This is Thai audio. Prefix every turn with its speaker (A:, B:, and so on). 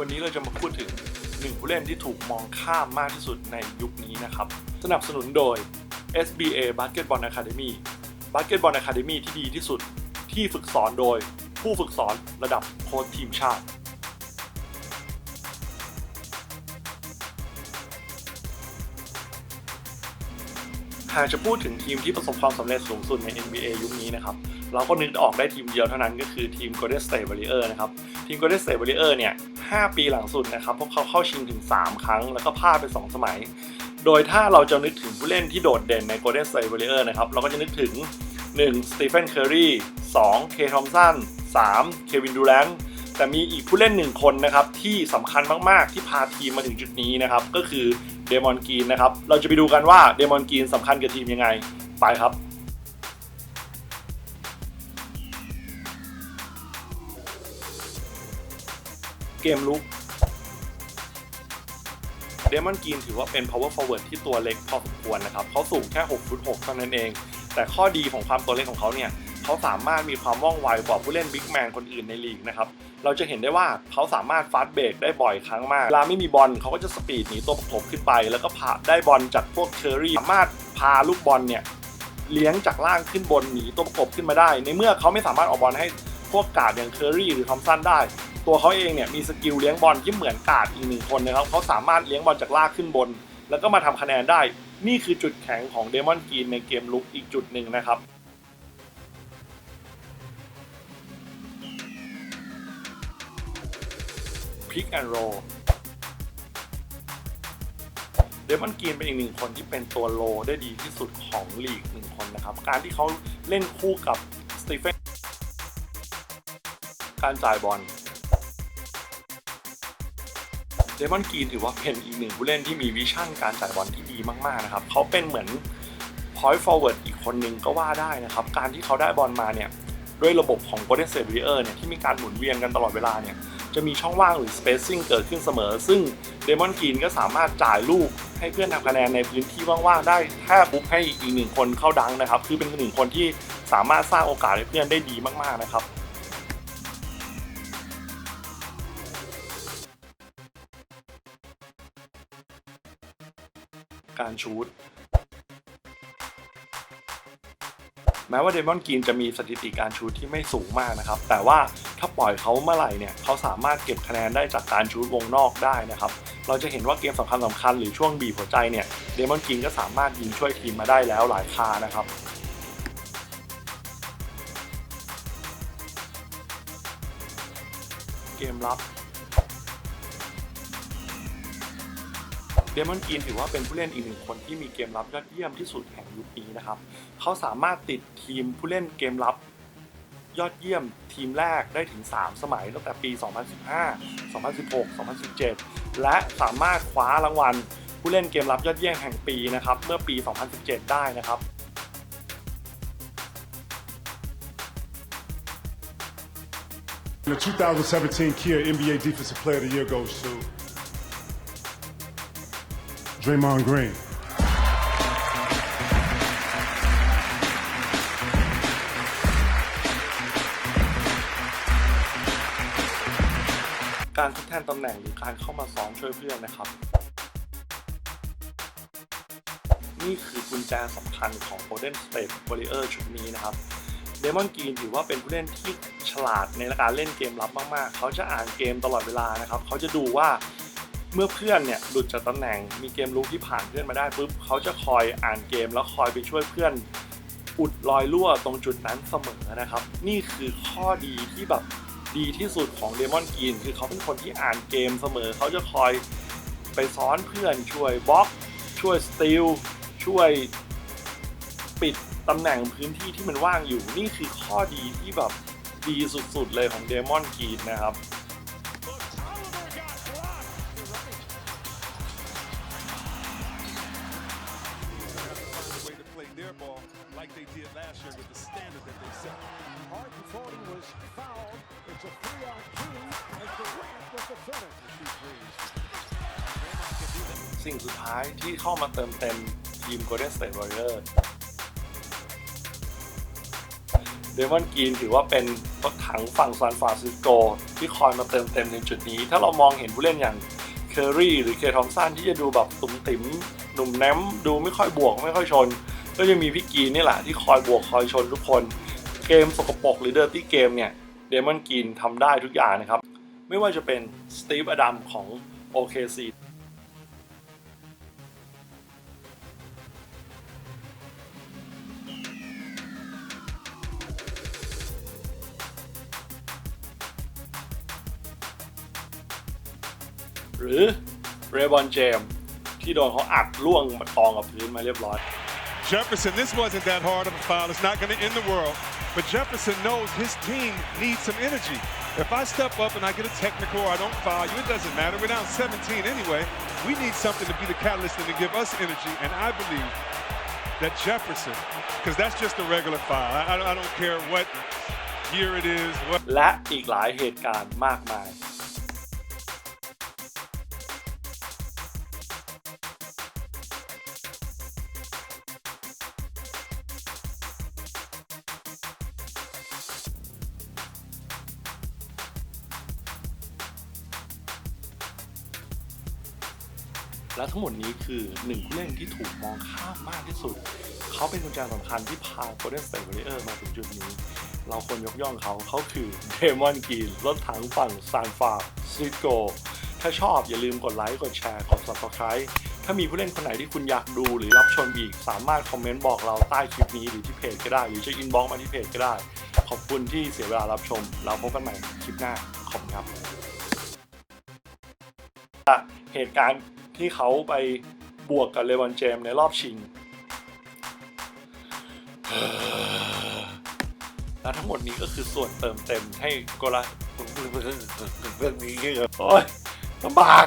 A: วันนี้เราจะมาพูดถึงหนึ่งผู้เล่นที่ถูกมองข้ามมากที่สุดในยุคนี้นะครับ สนับสนุนโดย SBA Basketball Academy Basketball Academy ที่ดีที่สุดที่ฝึกสอนโดยผู้ฝึกสอนระดับโค้ชทีมชาติ หากจะพูดถึงทีมที่ประสบความสำเร็จสูงสุดใน NBA ยุคนี้นะครับ เราก็นึกออกได้ทีมเดียวเท่านั้นก็คือทีม Golden State Warriors นะครับ ทีม Golden State Warriors เนี่ย 5 ปีหลังสุดนะครับพวกเขาเข้าชิงถึง 3 ครั้ง แล้วก็พลาดไป 2 สมัย โดยถ้าเราจะนึกถึงผู้เล่นที่โดดเด่นใน Golden State Warriors นะครับเราก็จะนึกถึง 1. สตีเฟนเคอร์รี 2. เคทอมสัน 3. เควินดูแรนต์แต่มีอีกผู้เล่นหนึ่งคนนะครับที่สำคัญมากๆที่พาทีมมาถึงจุดนี้นะครับก็คือเดมอนกรีนนะครับเราจะไปดูกันว่าเดมอนกรีนสำคัญกับทีมยังไงไปครับ เกมลุกเดมอนกรีนถือว่าเป็น power forward ที่ตัวเล็กพอสมควรนะครับเขาสูงแค่6ฟุต6เท่านั้นเอง แต่ข้อดีของความตัวเล็กของเขาเนี่ยเขาสามารถมีความว่องไวกว่าผู้เล่นบิ๊กแมนคนอื่นในลีกนะครับเราจะเห็นได้ว่าเขาสามารถฟาสเบรกได้บ่อยครั้งมากเวลาไม่มีบอลเขาก็จะสปีดหนีตัวประกบขึ้นไป แล้วก็พาได้บอลจากพวกเคอรี่สามารถพาลูกบอลเนี่ยเลี้ยงจากล่างขึ้นบนหนีตัวประกบขึ้นมาได้ ในเมื่อเขาไม่สามารถออกบอลให้พวกกาดอย่างเคอรี่หรือทอมสันได้ ตัวเขาเองเนี่ยมีสกิลเลี้ยงบอลที่เหมือนกาดอีกหนึ่งคนนะครับเขาสามารถเลี้ยงบอลจากล่างขึ้นบน แล้วก็มาทำคะแนนได้ นี่คือจุดแข็งของเดมอนกรีนในเกมลุกอีกจุดหนึ่งนะครับพิกแอนโรเดมอนกรีนเป็นอีกหนึ่งคนที่เป็นตัวโลได้ดีที่สุดของลีกหนึ่งคนนะครับ การที่เขาเล่นคู่กับสตีเฟนการจ่ายบอล เดมอนกรีนถือว่าเป็นอีกหนึ่งผู้เล่นที่มีวิชั่นการจ่ายบอลที่ดีมากๆนะครับเขาเป็นเหมือน point forward อีกคนหนึ่งก็ว่าได้นะครับ การที่เขาได้บอลมาเนี่ยด้วยระบบของ Golden State Warrior เนี่ยที่มีการหมุนเวียนกันตลอดเวลาเนี่ยจะมีช่องว่างหรือ spacing เกิดขึ้นเสมอ ซึ่งเดมอนกรีนก็สามารถจ่ายลูกให้เพื่อนทำคะแนนในพื้นที่ว่างๆได้แทบปุ๊บให้อีกหนึ่งคนเข้าดังนะครับ คือเป็นหนึ่งคนที่สามารถสร้างโอกาสให้เพื่อนได้ดีมากๆนะครับ การชูตแม้ว่าเดมอนกรีนจะมีสถิติการชูตที่ไม่สูงมากนะครับ แต่ว่าถ้าปล่อยเขาเมื่อไหร่เนี่ยเขาสามารถเก็บคะแนนได้จากการชูตวงนอกได้นะครับ เราจะเห็นว่าเกมสำคัญสำคัญหรือช่วงบีบหัวใจเนี่ยเดมอนกรีนก็สามารถยิงช่วยทีมมาได้แล้วหลายคานะครับเกมรับ เดมอนกรีนถือว่าเป็นผู้เล่นอีกหนึ่งคนที่มีเกมรับยอดเยี่ยมที่สุดแห่งยุคนี้นะครับ เขาสามารถติดทีมผู้เล่นเกมรับยอดเยี่ยมทีมแรกได้ถึง 3 สมัยตั้งแต่ปี 2015 2016 2017 และสามารถคว้ารางวัลผู้เล่นเกมรับยอดเยี่ยมแห่งปีนะครับเมื่อปี 2017 ได้นะครับ
B: The 2017 Kia NBA Defensive Player of the Year goes to Draymond Green.
A: การทดแทนตำแหน่งหรือการเข้ามาซ้อนช่วยเพื่อนนะครับ นี่คือกุญแจสำคัญของ Golden State Warriors ชุดนี้นะครับเดมอนกรีนถือว่าเป็นผู้เล่นที่ฉลาดในการเล่นเกมรับมาก ๆ เขาจะอ่านเกมตลอดเวลานะครับ เขาจะดูว่า เมื่อเพื่อนเนี่ยหลุดจากตำแหน่งมีเกมลุกที่ผ่านเพื่อนมาได้ปุ๊บเขาจะคอยอ่านเกมแล้วคอยไปช่วยเพื่อนอุดรอยรั่วตรงจุดนั้นเสมอนะครับ นี่คือข้อดีที่แบบดีที่สุดของเดมอนกรีนคือเขาเป็นคนที่อ่านเกมเสมอ เขาจะคอยไปซ้อนเพื่อนช่วยบล็อกช่วยสตีลช่วยปิดตำแหน่งพื้นที่ที่มันว่างอยู่ นี่คือข้อดีที่แบบดีสุดๆเลยของเดมอนกรีนนะครับ
C: did last year with the standard that they set.
D: Harden Fording was fouled. It's a three on two, and Durant with the finish. The two threes.
A: สิ่งสุดท้ายที่เข้ามาเติมเต็มทีม Golden State Warriors เดเดมอนกรีนถือว่าเป็นรถถังฝั่งซานฟรานซิสโก ที่คอยมาเติมเต็มในจุดนี้ ถ้าเรามองเห็นผู้เล่นอย่างเคอรี่หรือเคทอมสันที่จะดูแบบตุ่มติ๋มหนุ่มแนมดูไม่ค่อยบวกไม่ค่อยชน ก็จะมีพี่กีนนี่แหละที่คอยบวกคอยชนทุกคน เกมสกปรกหรือเดอร์ตี้เกมเนี่ยเดมอนกีนทำได้ทุกอย่างนะครับ ไม่ว่าจะเป็นสตีฟอดัมของ OKC หรือเรบอนเจมที่โดนเขาอัดล่วงมากองกับพื้นมาเรียบร้อย
C: Jefferson, this wasn't that hard of a foul. It's not going to end the world. But Jefferson knows his team needs some energy. If I step up and I get a technical or I don't foul you, it doesn't matter. We're down 17 anyway. We need something to be the catalyst and to give us energy. And I believe that Jefferson, because that's just a regular foul. I, I don't care what year it is, what
A: และอีกหลายเหตุการณ์มากมาย และทั้งหมดนี้คือหนึ่งผู้เล่นที่ถูกมองข้ามมากที่สุด เขาเป็นกุญแจสำคัญที่พา Golden State Warrior มาถึงจุดนี้ เราควรยกย่องเขา เขาคือเดมอนกีนรถถังฝั่งซานฟาซิโก ถ้าชอบอย่าลืมกดไลค์กดแชร์กด subscribe ถ้ามีผู้เล่นคนไหนที่คุณอยากดูหรือรับชมอีก สามารถคอมเมนต์บอกเราใต้คลิปนี้หรือที่เพจก็ได้ หรือจะอินบ็อกมาที่เพจก็ได้ ขอบคุณที่เสียเวลารับชม เราพบกันใหม่คลิปหน้าขอบคุณครับเหตุการณ์ ที่เขาไปบวกกับเลวันเจมในรอบชิง และทั้งหมดนี้ก็คือส่วนเติมเต็มให้โกลาเรื่องนี้โอ้ยลำบาก